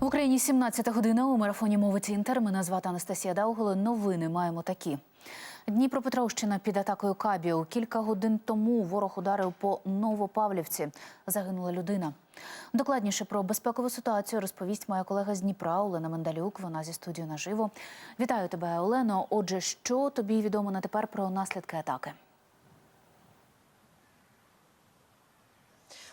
В Україні 17 година у марафоні мовиці Інтер. Мене звати Анастасія Дауголо. Новини маємо такі. Дніпропетровщина під атакою Кабів. Кілька годин тому ворог ударив по Новопавлівці. Загинула людина. Докладніше про безпекову ситуацію розповість моя колега з Дніпра Олена Мендалюк. Вона зі студією наживо. Вітаю тебе, Олено. Отже, що тобі відомо на тепер про наслідки атаки?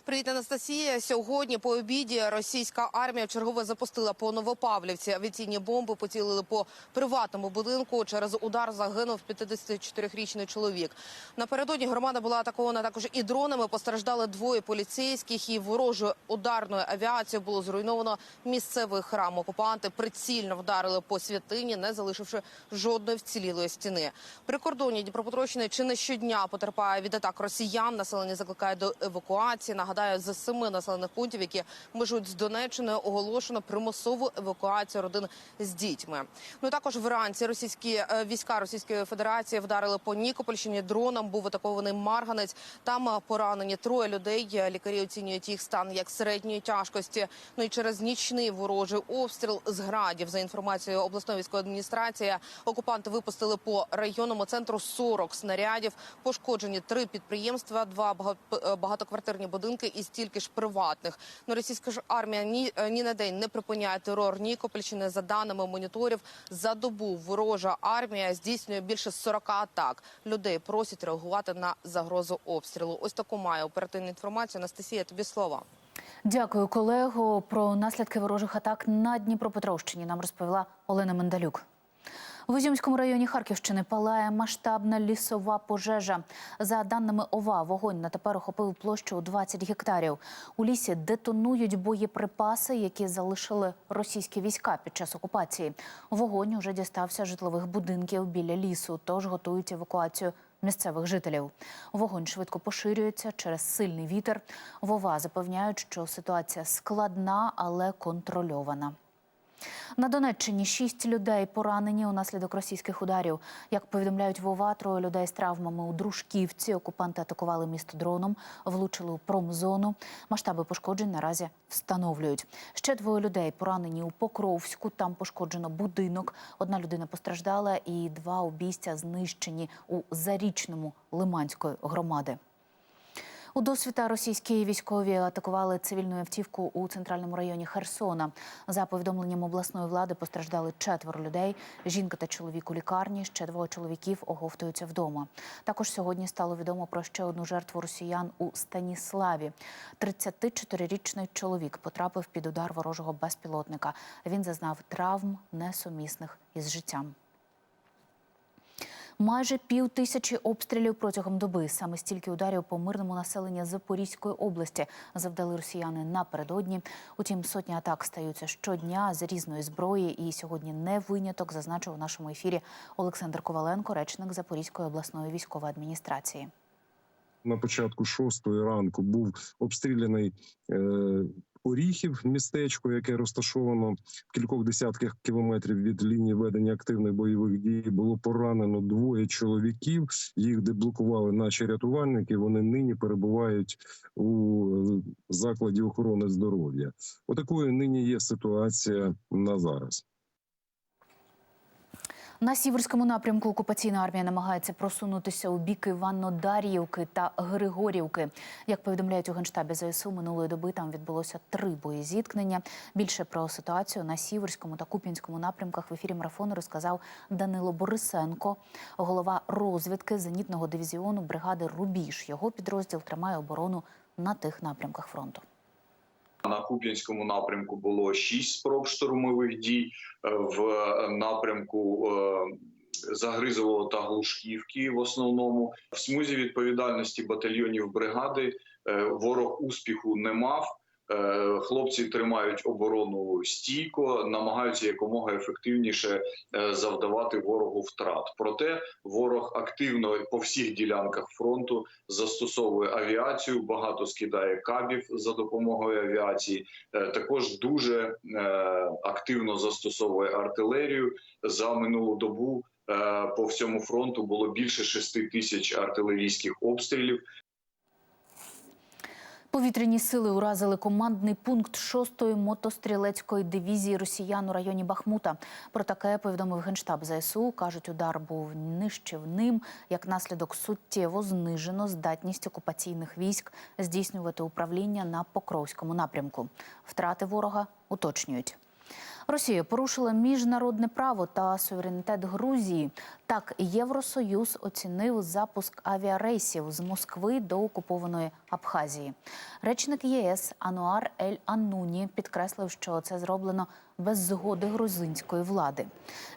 Привіт, Анастасія. Сьогодні по обіді російська армія чергове запустила по Новопавлівці. Авіаційні бомби поцілили по приватному будинку. Через удар загинув 54-річний чоловік. Напередодні громада була атакована також і дронами. Постраждали двоє поліцейських. І ворожою ударною авіацією було зруйновано місцевий храм. Окупанти прицільно вдарили по святині, не залишивши жодної вцілілої стіни. Прикордонні Дніпропетровщини чи не щодня потерпає від атак росіян. Населення закликає до евакуації. Нагадаю, з семи населених пунктів, які межують з Донеччиною, оголошено примусову евакуацію родин з дітьми. Ну також вранці російські е, війська Російської Федерації вдарили по Нікопольщині дроном. Був атакований Марганець. Там е, поранені троє людей. Е, Лікарі оцінюють їх стан як середньої тяжкості. Ну і через нічний ворожий обстріл з градів. За інформацією обласної військової адміністрації, окупанти випустили по районному центру 40 снарядів. Пошкоджені три підприємства, два бага- багатоквартирні будинки і стільки ж приватних. Ну російська ж армія ні, е, ні на день не припиняє терор Нікопольщини. За даними моніторів, за добу ворожа армія здійснює більше 40 атак. Людей просять реагувати на загрозу обстрілу. Ось таку має оперативну інформацію. Анастасія, тобі слово. Дякую, колего. Про наслідки ворожих атак на Дніпропетровщині нам розповіла Олена Мендалюк. В Ізюмському районі Харківщини палає масштабна лісова пожежа. За даними ОВА, вогонь на тепер охопив площу у 20 гектарів. У лісі детонують боєприпаси, які залишили російські війська під час окупації. Вогонь уже дістався житлових будинків біля лісу, тож готують евакуацію місцевих жителів. Вогонь швидко поширюється через сильний вітер. Вова запевняють, що ситуація складна, але контрольована. На Донеччині шість людей поранені унаслідок російських ударів. Як повідомляють Вова, троє людей з травмами у Дружківці. Окупанти атакували місто дроном, влучили у промзону. Масштаби пошкоджень наразі встановлюють. Ще двоє людей поранені у Покровську. Там пошкоджено будинок. Одна людина постраждала, і два обійстя знищені у зарічному Лиманської громади. У досвіта російські військові атакували цивільну автівку у центральному районі Херсона. За повідомленням обласної влади постраждали четверо людей. Жінка та чоловік у лікарні. Ще двоє чоловіків оговтуються вдома. Також сьогодні стало відомо про ще одну жертву росіян у Станіславі. 34-річний чоловік потрапив під удар ворожого безпілотника. Він зазнав травм несумісних із життям. Майже пів тисячі обстрілів протягом доби. Саме стільки ударів по мирному населенню Запорізької області завдали росіяни напередодні. Утім, сотні атак стаються щодня з різної зброї. І сьогодні не виняток, зазначив у нашому ефірі Олександр Коваленко, речник Запорізької обласної військової адміністрації. На початку шостої ранку був обстріляний е, Оріхів, містечко, яке розташовано в кількох десятках кілометрів від лінії ведення активних бойових дій. Було поранено двоє чоловіків. Їх деблокували наші рятувальники. Вони нині перебувають у е, закладі охорони здоров'я. Отакою нині є ситуація на зараз. На сіверському напрямку окупаційна армія намагається просунутися у бік Івано-Дар'ївки та Григорівки. Як повідомляють у генштабі ЗСУ, минулої доби там відбулося три боєзіткнення. Більше про ситуацію на сіверському та куп'янському напрямках в ефірі марафону розказав Данило Борисенко, голова розвідки зенітного дивізіону бригади Рубіж. Його підрозділ тримає оборону на тих напрямках фронту. На Куп'янському напрямку було шість спроб штурмових дій е, в напрямку е, Загризового та Глушківки. В основному в смузі відповідальності батальйонів бригади е, ворог успіху не мав. Е, Хлопці тримають оборону стійко, намагаються якомога ефективніше е, завдавати ворогу втрат. Проте ворог активно по всіх ділянках фронту застосовує авіацію, багато скидає кабів за допомогою авіації. Е, Також дуже активно застосовує артилерію за минулу добу. По всьому фронту було більше 6 тисяч артилерійських обстрілів. Повітряні сили уразили командний пункт 6-ї мотострілецької дивізії росіян у районі Бахмута. Про таке повідомив генштаб ЗСУ. кажуть, удар був нищівним. Як наслідок суттєво знижено здатність окупаційних військ здійснювати управління на Покровському напрямку. Втрати ворога уточнюють. Росія порушила міжнародне право та суверенітет Грузії. Так, Євросоюз оцінив запуск авіарейсів з Москви до окупованої Абхазії. Речник ЄС Ануар Ель Ануні підкреслив, що це зроблено без згоди грузинської влади.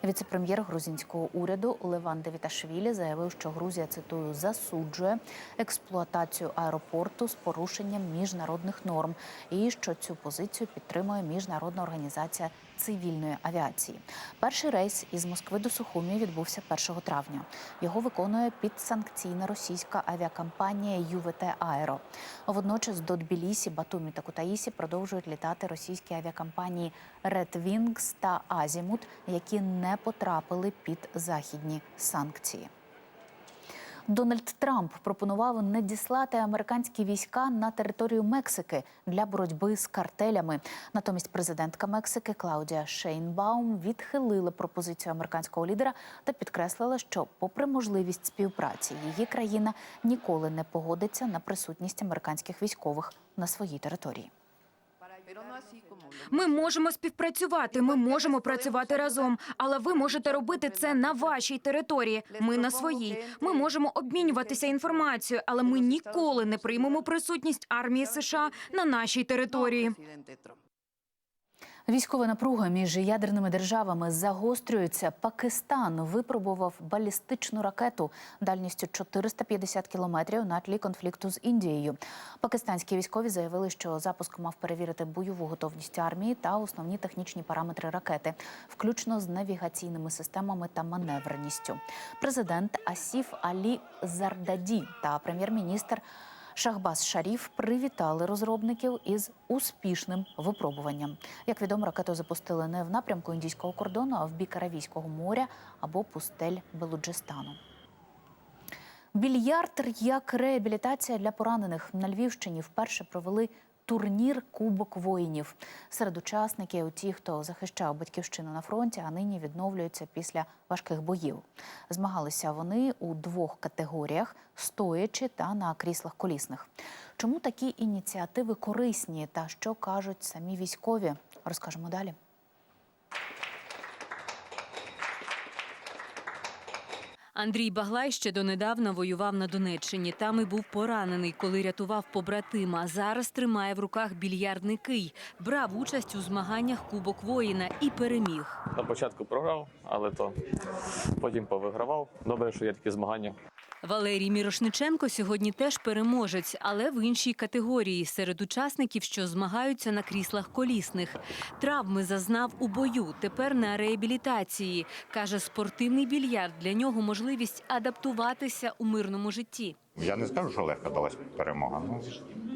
Віце-прем'єр грузинського уряду Леван Девіташвілі заявив, що Грузія цитую засуджує експлуатацію аеропорту з порушенням міжнародних норм, і що цю позицію підтримує міжнародна організація цивільної авіації. Перший рейс із Москви до Сухумі відбувся 1 травня. Його виконує підсанкційна російська авіакомпанія ЮВТ Аеро. Водночас до Тбілісі, Батумі та Кутаїсі продовжують літати російські авіакомпанії Red Wings та Азімут, які не потрапили під західні санкції. Дональд Трамп пропонував надіслати американські війська на територію Мексики для боротьби з картелями. Натомість президентка Мексики Клаудія Шейнбаум відхилила пропозицію американського лідера та підкреслила, що, попри можливість співпраці, її країна ніколи не погодиться на присутність американських військових на своїй території. Ми можемо співпрацювати, ми можемо працювати разом, але ви можете робити це на вашій території. Ми на своїй. Ми можемо обмінюватися інформацією, але ми ніколи не приймемо присутність армії США на нашій території. Військова напруга між ядерними державами загострюється. Пакистан випробував балістичну ракету дальністю 450 кілометрів на тлі конфлікту з Індією. Пакистанські військові заявили, що запуск мав перевірити бойову готовність армії та основні технічні параметри ракети, включно з навігаційними системами та маневреністю. Президент Асіф Алі Зардаді та прем'єр-міністр. Шахбаз Шаріф привітали розробників із успішним випробуванням. Як відомо, ракету запустили не в напрямку індійського кордону, а в бік Аравійського моря або пустель Белуджистану. Більярд як реабілітація для поранених на Львівщині вперше провели турнір Кубок воїнів. Серед учасників ті, хто захищав батьківщину на фронті, а нині відновлюються після важких боїв. Змагалися вони у двох категоріях: стоячи та на кріслах колісних. Чому такі ініціативи корисні та що кажуть самі військові? Розкажемо далі. Андрій Баглай ще донедавна воював на Донеччині. Там і був поранений, коли рятував побратима. Зараз тримає в руках більярдний кий. Брав участь у змаганнях Кубок воїна і переміг. На початку програв, але то потім повигравав. Добре, що є такі змагання. Валерій Мірошниченко сьогодні теж переможець, але в іншій категорії серед учасників, що змагаються на кріслах колісних. Травми зазнав у бою. Тепер на реабілітації. каже, спортивний більярд для нього можливість адаптуватися у мирному житті. Я не скажу, що легко далась перемога. Ну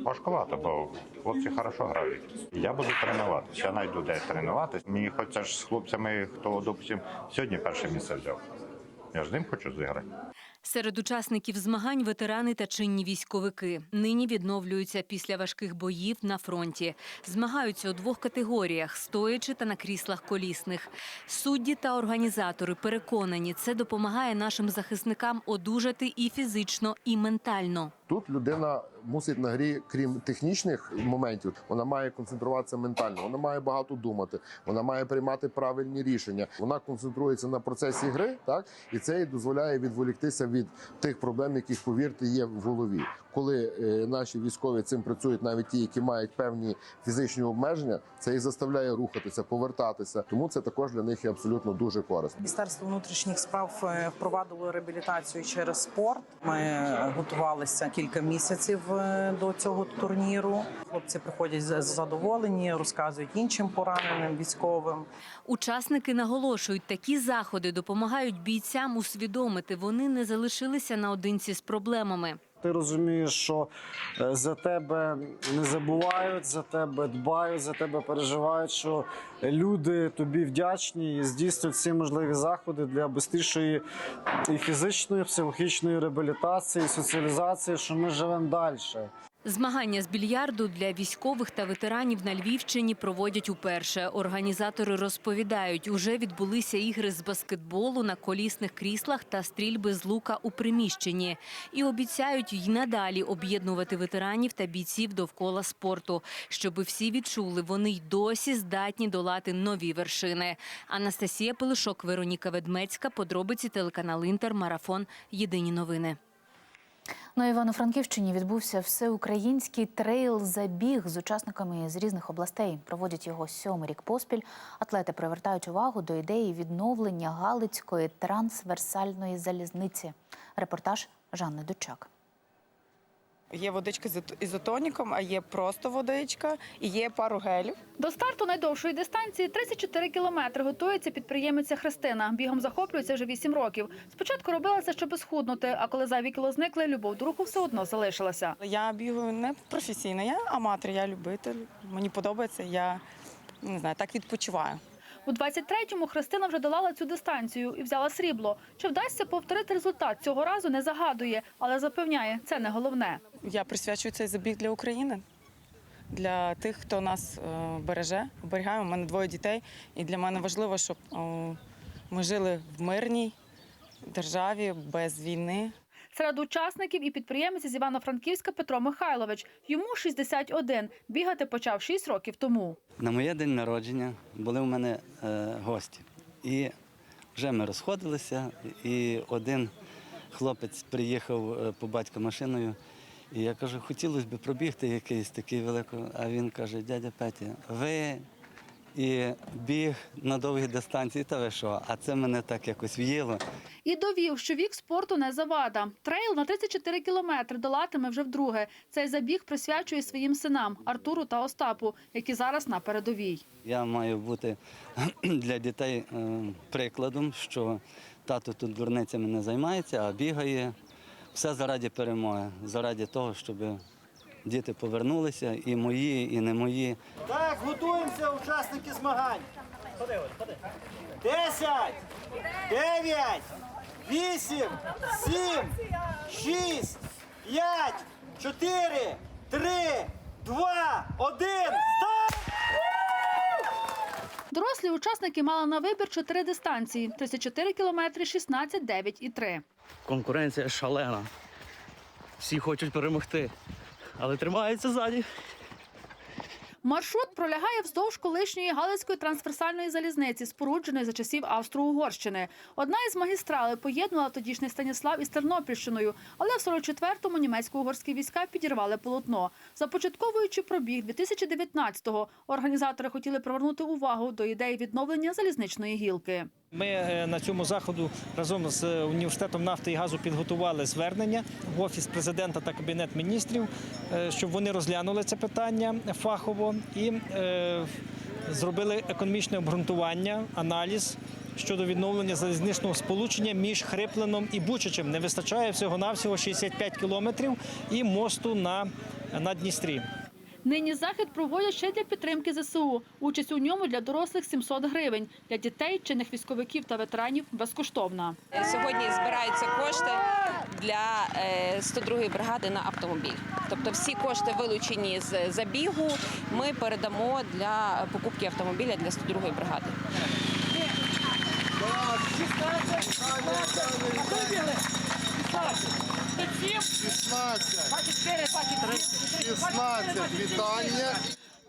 важкувато, бо хлопці хорошо грають. Я буду тренуватися. Я знайду де тренуватися. Мені хочеться ж з хлопцями, хто допустим, сьогодні перше місце взяв. Я ж ним хочу зіграти. Серед учасників змагань ветерани та чинні військовики. Нині відновлюються після важких боїв на фронті. Змагаються у двох категоріях стоячи та на кріслах колісних. Судді та організатори переконані, це допомагає нашим захисникам одужати і фізично, і ментально. Тут людина мусить на грі, крім технічних моментів, вона має концентруватися ментально. Вона має багато думати, вона має приймати правильні рішення. Вона концентрується на процесі гри, так і це їй дозволяє відволіктися від тих проблем, які повірте є в голові. Коли е, наші військові цим працюють, навіть ті, які мають певні фізичні обмеження, це їх заставляє рухатися, повертатися. Тому це також для них є абсолютно дуже корисно. Міністерство внутрішніх справ е, впровадило реабілітацію через спорт. Ми е, готувалися кілька місяців е, до цього турніру. Хлопці приходять задоволені, розказують іншим пораненим військовим. Учасники наголошують, такі заходи допомагають бійцям усвідомити, вони не залишилися наодинці з проблемами. Ти розумієш, що е, за тебе не забувають, за тебе дбають, за тебе переживають, що люди тобі вдячні і здійснюють всі можливі заходи для швидшої і фізичної, і психологічної реабілітації, і соціалізації, що ми живемо далі. Змагання з більярду для військових та ветеранів на Львівщині проводять уперше. Організатори розповідають, уже відбулися ігри з баскетболу на колісних кріслах та стрільби з лука у приміщенні. І обіцяють й надалі об'єднувати ветеранів та бійців довкола спорту, щоби всі відчули, вони й досі здатні долати нові вершини. Анастасія Пилишок, Вероніка Ведмецька, подробиці телеканал Інтер, Марафон. Єдині новини. На Івано-Франківщині відбувся всеукраїнський трейл-забіг з учасниками з різних областей. Проводять його сьомий рік поспіль. Атлети привертають увагу до ідеї відновлення Галицької трансверсальної залізниці. Репортаж Жанни Дучак. Є водичка з ізотоніком, а є просто водичка і є пару гелів. До старту найдовшої дистанції 34 кілометри готується підприємиця Христина. Бігом захоплюється вже 8 років. Спочатку робила це, щоб схуднути, а коли зайві кіло зникли, любов до руху все одно залишилася. Я бігаю не професійно, я аматор, я любитель. Мені подобається, я не знаю, так відпочиваю. У 23-му Христина вже долала цю дистанцію і взяла срібло. Чи вдасться повторити результат цього разу, не загадує, але запевняє, це не головне. Я присвячую цей забіг для України, для тих, хто нас е, береже, оберігає. У мене двоє дітей, і для мене важливо, щоб ми жили в мирній державі без війни. Серед учасників і підприємець з Івано-Франківська Петро Михайлович. Йому 61. Бігати почав 6 років тому. На моє день народження були у мене е, гості. І вже ми розходилися, і один хлопець приїхав е, по батька машиною. І я кажу, хотілося б пробігти якийсь такий великий. А він каже, дядя Петя, ви і біг на довгі дистанції, та ви що? А це мене так якось в'їло. І довів, що вік спорту не завада. Трейл на 34 кілометри долатиме вже вдруге. Цей забіг присвячує своїм синам Артуру та Остапу, які зараз на передовій. Я маю бути для дітей е, прикладом, що тато тут дурницями не займається, а бігає все заради перемоги, заради того, щоб діти повернулися, і мої, і не мої. Так, готуємося, учасники змагань. Десять, дев'ять, вісім, сім, шість, п'ять, чотири, три, два, один. Старт! Дорослі учасники мали на вибір чотири дистанції: 34 кілометри, 16, 9 і 3. Конкуренція шалена. Всі хочуть перемогти, але тримаються ззаді. Маршрут пролягає вздовж колишньої Галицької трансверсальної залізниці, спорудженої за часів Австро-Угорщини. Одна із магістралей поєднувала тодішній Станіслав із Тернопільщиною, але в 44-му німецько-угорські війська підірвали полотно. Започатковуючи пробіг 2019-го, організатори хотіли привернути увагу до ідеї відновлення залізничної гілки. Ми е, на цьому заходу разом з університетом нафти і газу підготували звернення в офіс президента та кабінет міністрів, е, щоб вони розглянули це питання фахово і е, зробили економічне обґрунтування, аналіз щодо відновлення залізничного сполучення між Хрипленом і Бучачем. Не вистачає всього навсього 65 кілометрів і мосту на Дністрі. Нині захід проводять ще для підтримки ЗСУ. Участь у ньому для дорослих 700 гривень, для дітей, чинних військовиків та ветеранів безкоштовна. Сьогодні збираються кошти для е, 102-ї бригади на автомобіль. Тобто всі кошти, вилучені з забігу, ми передамо для покупки автомобіля для 102-ї бригади. Вітання.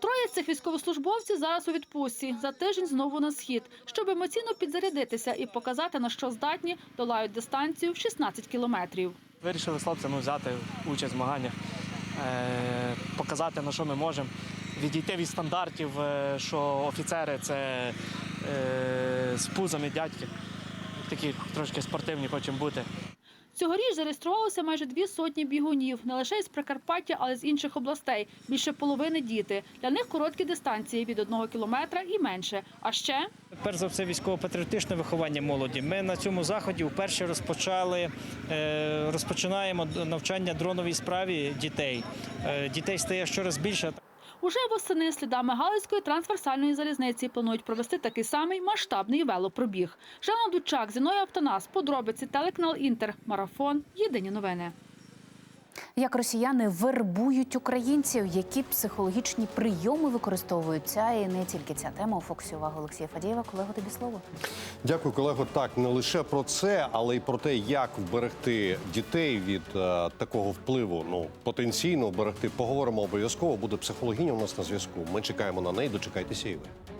Троє з цих військовослужбовців зараз у відпустці. За тиждень знову на схід, щоб емоційно підзарядитися і показати, на що здатні, долають дистанцію в 16 кілометрів. Вирішили з хлопцями взяти участь в змаганнях, е, показати на що ми можемо, відійти від стандартів, е, що офіцери це е, з пузами дядьки. Такі трошки спортивні хочемо бути. Цьогоріч зареєструвалося майже дві сотні бігунів, не лише із Прикарпаття, але й з інших областей. Більше половини діти. Для них короткі дистанції від одного кілометра і менше. А ще Перш за все, військово-патріотичне виховання молоді. Ми на цьому заході вперше розпочали е, розпочинаємо навчання дроновій справі дітей. Е, Дітей стає щораз більше. Уже восени слідами Галицької трансверсальної залізниці планують провести такий самий масштабний велопробіг. Жанна Дучак, Зіною Автонас, подробиці, телеканал Інтер, Марафон. Єдині новини. Як росіяни вербують українців, які психологічні прийоми використовуються, і не тільки ця тема у фокусі уваги Олексія Фадієва. Колего, тобі слово. Дякую, колего. Так не лише про це, але й про те, як вберегти дітей від е, такого впливу. Ну потенційно вберегти. Поговоримо обов'язково. Буде психологиня у нас на зв'язку. Ми чекаємо на неї. Дочекайтеся і ви.